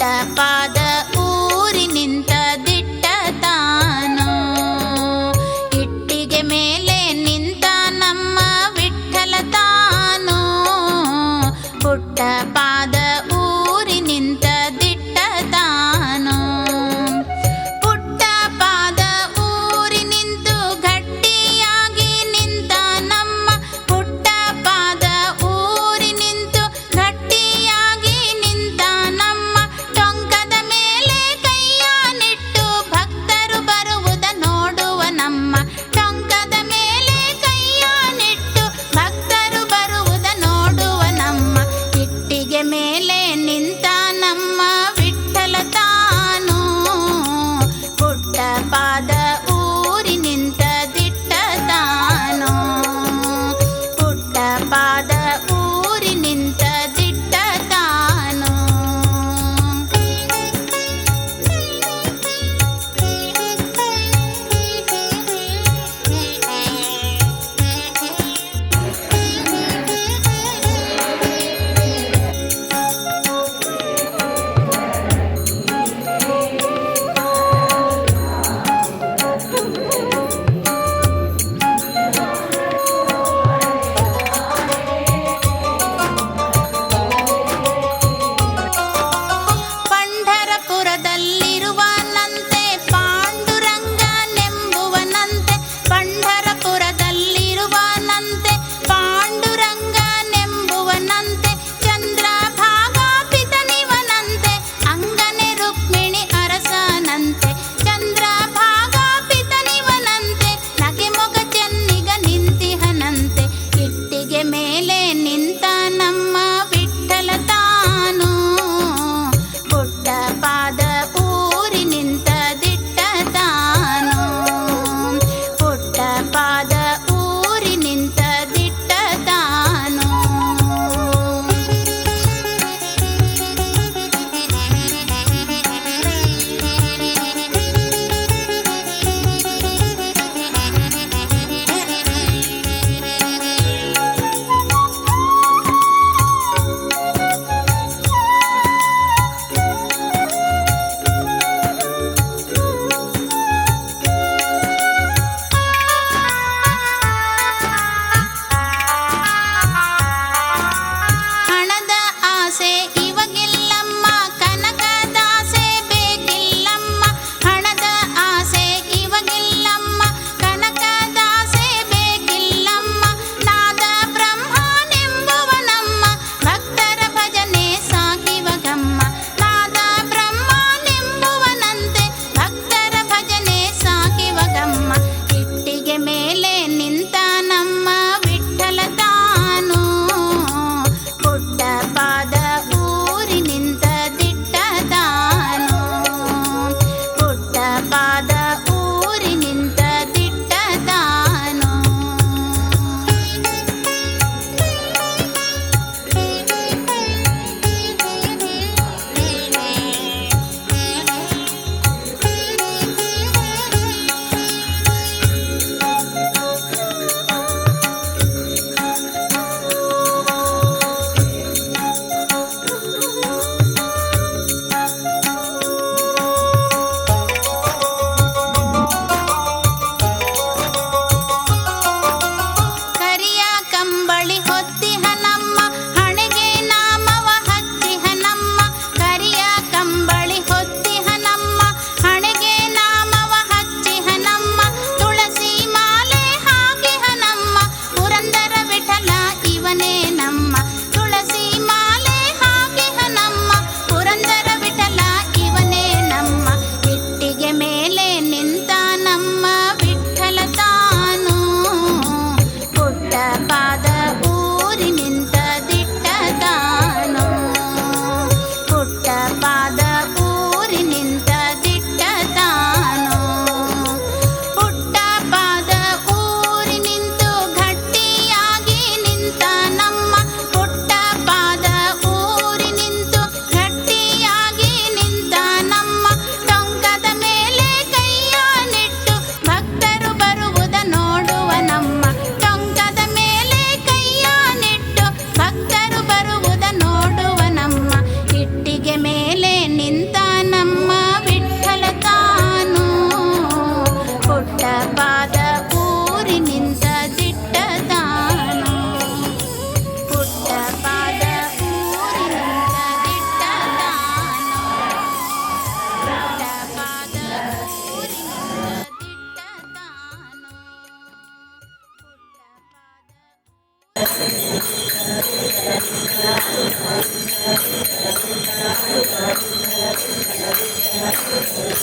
ಪಾದ ಊರಿ ನಿಂತ ದಿಟ್ಟ ತಾನು. ಇಟ್ಟಿಗೆ ಮೇಲೆ ನಿಂತ ನಮ್ಮ ವಿಠಲ ತಾನು. ಪುಟ್ಟ ಪಾದ ಊರಿ ನಿಂತ father. Thank you.